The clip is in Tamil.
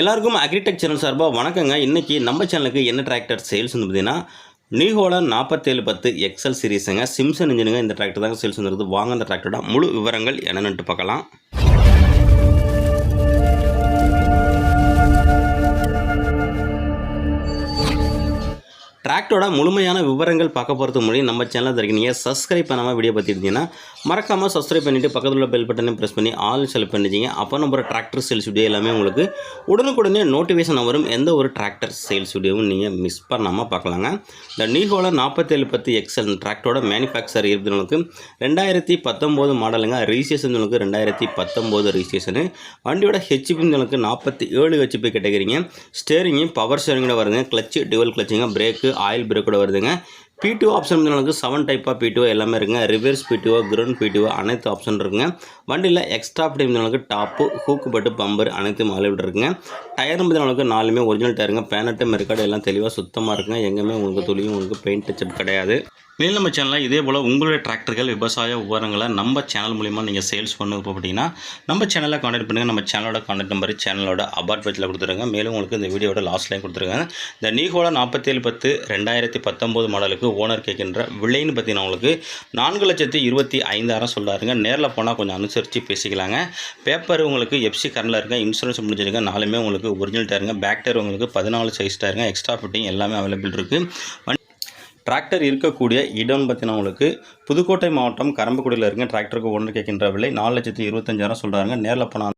எல்லாருக்கும் அக்ரிடெக் சேனல் சார்பாக வணக்கங்க. இன்றைக்கி நம்ம சேனலுக்கு என்ன டிராக்டர் சேல்ஸ் வந்து பார்த்தீங்கன்னா நியூஹோலா நாற்பத்தேழு பத்து எக்ஸல் சீரீஸுங்க சிம்சன் இன்ஜினுங்க இந்த டிராக்டர் தாங்க சேல்ஸ் வந்துருது வாங்க அந்த டிராக்டரோட முழு விவரங்கள் என்னென்னுட்டு பார்க்கலாம். டிராக்டோட முழுமையான விவரங்கள் பார்க்க போகிறது முடியும் நம்ம சேனலில் இருக்க நீங்கள் சப்ஸ்கிரைப் பண்ணாமல் வீடியோ பார்த்துருந்தீங்கன்னா மறக்காமல் சப்ஸ்கிரைப் பண்ணிவிட்டு பக்கத்தில் உள்ள பெல் பட்டனை ப்ரெஸ் பண்ணி ஆல் செலக்ட் பண்ணிச்சிங்க அப்போ நம்ம டிராக்டர் சேல்ஸ் வீடியோ எல்லாமே உங்களுக்கு உடனுக்குடனே நோட்டிஃபிகேஷன் வரும். எந்த ஒரு டிராக்டர் சேல்ஸ் வீடியோவும் நீங்கள் மிஸ் பண்ணாமல் பார்க்கலாங்க. இந்த நீஹோல நாற்பத்தேழு பத்து எக்ஸல் டிராக்டரோட மேனுஃபேக்சர் இருக்கிறவங்களுக்கு ரெண்டாயிரத்தி பத்தொம்போது மாடலுங்க ரிஜிஸ்ட்ரேஷன் ரெண்டாயிரத்தி பத்தொம்போது ரிஜிஸ்ட்ரேஷனு வண்டியோட ஹெச்பிங்களுக்கு நாற்பத்தி ஏழு ஹெச்பி கேட்டகரிங்க. ஸ்டேரிங்கு பவர் ஸ்டேரிங்கோட வருங்க கிளச்சு டிவல் கிளச்சுங்க பிரேக்கு ஆயில் பிரேக்கோட வருதுங்க. பிடிஓ ஆப்ஷன் நமக்கு செவன் டைப்பாக பிடிஓ எல்லாமே இருக்குங்க. ரிவர்ஸ் பிடிஓ கிரவுண்ட் பிடிஓ அனைத்து ஆப்ஷன் இருக்குங்க. வண்டியில் எக்ஸ்ட்ரா ஃபிட்டிங் அளவுக்கு டாப்பு ஹூக்கு பட்டு பம்பர் அனைத்தும் அவைலபிள் இருக்குங்க. டயர் அளவுக்கு நாலுமே ஒரிஜினல் டயருங்க பேனட்டு மெருக்காடு எல்லாம் தெளிவாக சுத்தமாக இருக்குங்க. எங்கேயுமே உங்களுக்கு துளியும் உங்களுக்கு பெயிண்ட் டச்சப் கிடையாது. மேலும் நம்ம சேனலில் இதே போல் உங்களுடைய டிராக்டர்கள் விவசாய உபகரணங்களை நம்ம சேனல் மூலிமா நீங்கள் சேல்ஸ் பண்ண அப்படின்னா நம்ம சேனலில் காண்டாக்ட் பண்ணுங்கள் நம்ம சேனலோட காண்டாக்ட் நம்பர் சேனலோட அபார்ட் பேஜில் கொடுத்துருங்க. மேலும் உங்களுக்கு இந்த வீடியோட லாஸ்ட்லையும் கொடுத்துருங்க. இந்த நீகோலா நாற்பத்தேழு பத்து ரெண்டாயிரத்தி பத்தொம்போது மாடலுக்கு ஓனர் கேட்கின்ற விலைன்னு பார்த்தீங்கன்னா உங்களுக்கு நான்கு லட்சத்தி இருபத்தி ஐந்தாயிரம் சொல்லாருங்க நேரில் போனால் கொஞ்சம் அனுசரித்து பேசிக்கலாங்க. பேப்பர் உங்களுக்கு எஃப்சி கரண்டில் இருக்க இன்சூரன்ஸ் முடிஞ்சிருங்க நாலுமே உங்களுக்கு ஒரிஜினல் டயருங்க பேக் டயர் உங்களுக்கு பதினாலு சைஸ் டயருங்க எக்ஸ்ட்ரா ஃபிட்டிங் எல்லாமே அவைலபிள் இருக்குது டிராக்டர் இருக்கக்கூடிய இடம்னு பார்த்தீங்கன்னா உங்களுக்கு புதுக்கோட்டை மாவட்டம் கரம்பக்குடியில் இருக்க டிராக்டருக்கு ஒன்று கேட்கின்ற விலை நாலு லட்சத்தி இருபத்தஞ்சாயிரம் சொல்கிறாங்க நேரில் போனால்